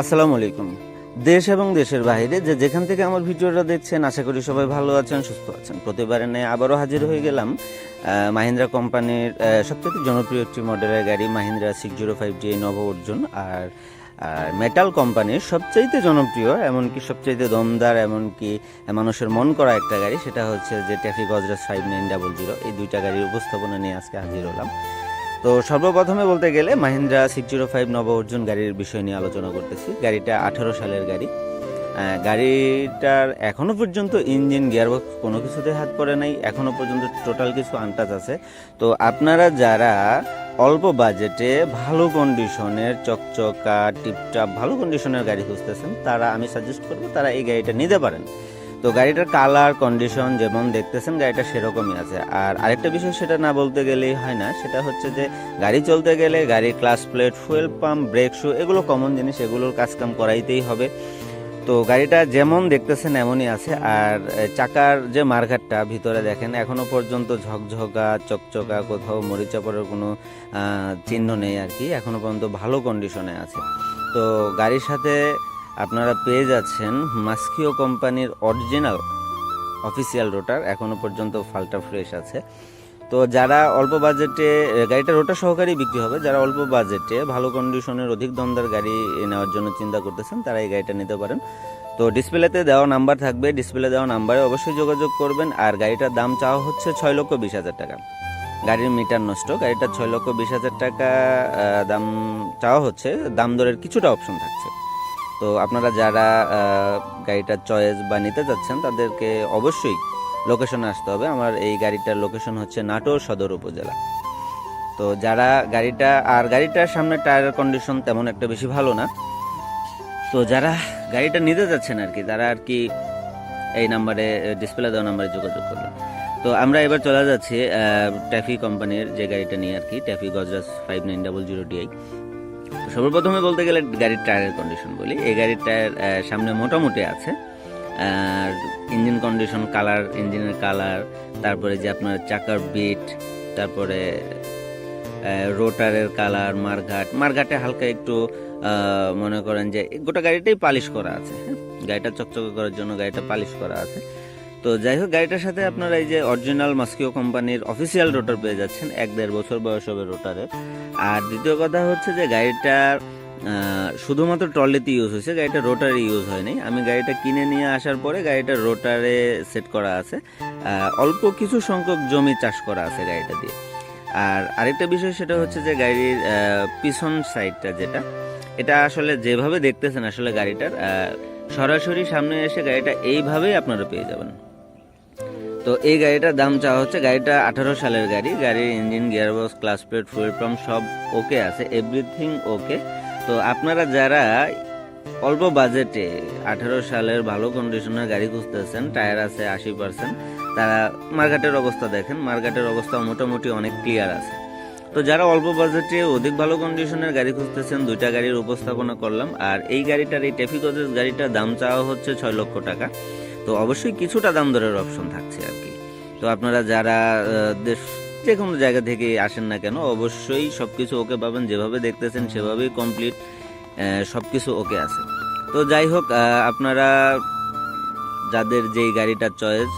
আসসালামু আলাইকুম। দেশ এবং দেশের বাইরে যে যেখান থেকে আমার ভিডিওটা দেখছেন, আশা করি সবাই ভালো আছেন, সুস্থ আছেন। প্রতিবারে নেই আবারও হাজির হয়ে গেলাম মাহিন্দ্রা কোম্পানির সবচেয়ে জনপ্রিয় একটি মডেলের গাড়ি, Mahindra six zero five D Novo Arjun. আর আর মেটাল কোম্পানির সবচাইতে জনপ্রিয়, এমনকি সবচাইতে দমদার, এমনকি মানুষের মন করা একটা গাড়ি, সেটা হচ্ছে যে ট্যাফিক Gajraj five nine double zero এই দুইটা গাড়ির উপস্থাপনা নিয়ে আজকে হাজির হলাম। তো সর্বপ্রথমে বলতে গেলে মাহিন্দ্রা সিক্স জিরো ফাইভ নব অর্জুন গাড়ির বিষয় নিয়ে আলোচনা করতেছি। গাড়িটা আঠারো সালের গাড়ি। গাড়িটার এখনও পর্যন্ত ইঞ্জিন, গিয়ারবক্স কোনো কিছুতে হাত পড়ে নাই। এখনও পর্যন্ত টোটাল কিছু আনটাচ আছে। তো আপনারা যারা অল্প বাজেটে ভালো কন্ডিশনের চকচকা, টিপটাপ, ভালো কন্ডিশনের গাড়ি খুঁজতেছেন, তারা আমি সাজেস্ট করব তারা এই গাড়িটা নিতে পারেন। তো গাড়িটার কালার কন্ডিশন যেমন দেখতেছেন, গাড়িটা সেরকমই আছে। আর আরেকটা বিষয় সেটা না বলতে গেলেই হয় না, সেটা হচ্ছে যে গাড়ি চলতে গেলে গাড়ির clutch plate fuel pump brake shoe এগুলো কমন জিনিস, এগুলোর কাজকাম করাইতেই হবে। তো গাড়িটা যেমন দেখতেছেন এমনই আছে, আর চাকার যে মার্ঘাটটা ভিতরে দেখেন, এখনও পর্যন্ত ঝকঝকা, চকচকা, কোথাও মরিচা পড়ার কোনো চিহ্ন নেই আর কি এখনও পর্যন্ত ভালো কন্ডিশনে আছে। তো গাড়ির সাথে আপনারা পেয়ে যাচ্ছেন মাস্কিও কোম্পানির অরিজিনাল অফিসিয়াল রোটার। এখনও পর্যন্ত ফাল্টা ফ্রেশ আছে। তো যারা অল্প বাজেটে গাড়িটা রোটার সহকারী বিক্রি হবে, যারা অল্প বাজেটে ভালো কন্ডিশনের অধিক দমদার গাড়ি নেওয়ার জন্য চিন্তা করতেছেন, তারা এই গাড়িটা নিতে পারেন। তো ডিসপ্লেতে দেওয়া নাম্বার থাকবে, ডিসপ্লে দেওয়া নাম্বারে অবশ্যই যোগাযোগ করবেন। আর গাড়িটার দাম চাওয়া হচ্ছে ছয় লক্ষ বিশ হাজার টাকা। গাড়ির মিটার নষ্ট গাড়িটা ছয় লক্ষ বিশ হাজার টাকা দাম চাওয়া হচ্ছে। দাম দরের কিছুটা অপশন থাকছে। তো আপনারা যারা গাড়িটার চয়েস বা নিতে চাচ্ছেন তাদেরকে অবশ্যই লোকেশনে আসতে হবে। আমার এই গাড়িটার লোকেশন হচ্ছে নাটোর সদর উপজেলা। তো যারা গাড়িটা, আর গাড়িটার সামনে টায়ারের কন্ডিশন তেমন একটা বেশি ভালো না। তো যারা গাড়িটা নিতে যাচ্ছেন আর কি, তারা আর কি এই নাম্বারে ডিসপ্লে দেওয়া নাম্বারে যোগাযোগ করবেন। তো আমরা এবার চলে যাচ্ছি ট্যাফি কোম্পানির যে গাড়িটা নিয়ে আর কি TAFE Gajraj five nine double zero DI সর্বপ্রথমে বলতে গেলে গাড়ির টায়ারের কন্ডিশন বলি। এই গাড়ির টায়ার সামনে মোটামুটি আছে। আর ইঞ্জিন কন্ডিশন কালার ইঞ্জিনের কালার তারপরে যে আপনার চাকার বিট তারপরে রোটারের কালার মারঘাট। মারঘাটে হালকা একটু মনে করেন যে গোটা গাড়িটাই পালিশ করা আছে। হ্যাঁ গাড়িটা চকচকে করার জন্য গাড়িটা পালিশ করা আছে। তো যাই হোক, গাড়িটার সাথে আপনারা এই যে অরিজিনাল মাস্কিও কোম্পানির অফিসিয়াল রোটার পেয়ে যাচ্ছেন, এক দেড় বছর বয়স হবে রোটারের আর দ্বিতীয় কথা হচ্ছে যে গাড়িটা শুধুমাত্র ট্রলিতে ইউজ হয়েছে, গাড়িটা রোটারে ইউজ হয়নি। আমি গাড়িটা কিনে নিয়ে আসার পরে গাড়িটা রোটারে সেট করা আছে। অল্প কিছু সংখ্যক জমি চাষ করা আছে গাড়িটা দিয়ে। আর আরেকটা বিষয় সেটা হচ্ছে যে গাড়ির পিছন সাইডটা যেটা, এটা আসলে যেভাবে দেখতেছেন আসলে গাড়িটার সরাসরি সামনে এসে গাড়িটা এইভাবেই আপনারা পেয়ে যাবেন। তো এই গাড়িটার দাম চাওয়া হচ্ছে, গাড়িটা আঠারো সালের গাড়ি, গাড়ির engine, gearbox, clutch plate, fuel pump সব ওকে আছে, এভরিথিং ওকে। তো আপনারা যারা অল্প বাজেটে আঠারো সালের ভালো কন্ডিশনের গাড়ি খুঁজতেছেন, টায়ার আছে আশি পার্সেন্ট তারা মার্কেটের অবস্থা দেখেন মার্কেটের অবস্থা মোটামুটি অনেক ক্লিয়ার আছে। তো যারা অল্প বাজেটে অধিক ভালো কন্ডিশনের গাড়ি খুঁজতেছেন, দুইটা গাড়ির উপস্থাপনা করলাম, আর এই গাড়িটার, এই টেফিকজের গাড়িটার দাম চাওয়া হচ্ছে ছয় লক্ষ টাকা। তো অবশ্যই কিছুটা দাম দরের অপশন থাকছে আর কি। তো আপনারা যারা দেশ যে কোনো জায়গা থেকে আসেন না কেন, অবশ্যই সব কিছু ওকে পাবেন, যেভাবে দেখতেছেন সেভাবেই কমপ্লিট সব কিছু ওকে আছে। তো যাই হোক আপনারা যাদের যেই গাড়িটার চয়েস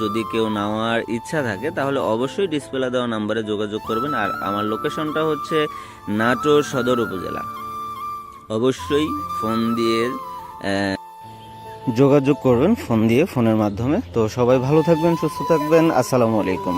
যদি কেউ নেওয়ার ইচ্ছা থাকে, তাহলে অবশ্যই ডিসপ্লে দেওয়া নাম্বারে যোগাযোগ করবেন। আর আমার লোকেশনটা হচ্ছে নাটোর সদর উপজেলা। অবশ্যই ফোন দিয়ে যোগাযোগ করবেন ফোন দিয়ে ফোনের মাধ্যমে। তো সবাই ভালো থাকবেন সুস্থ থাকবেন। আসসালামু আলাইকুম।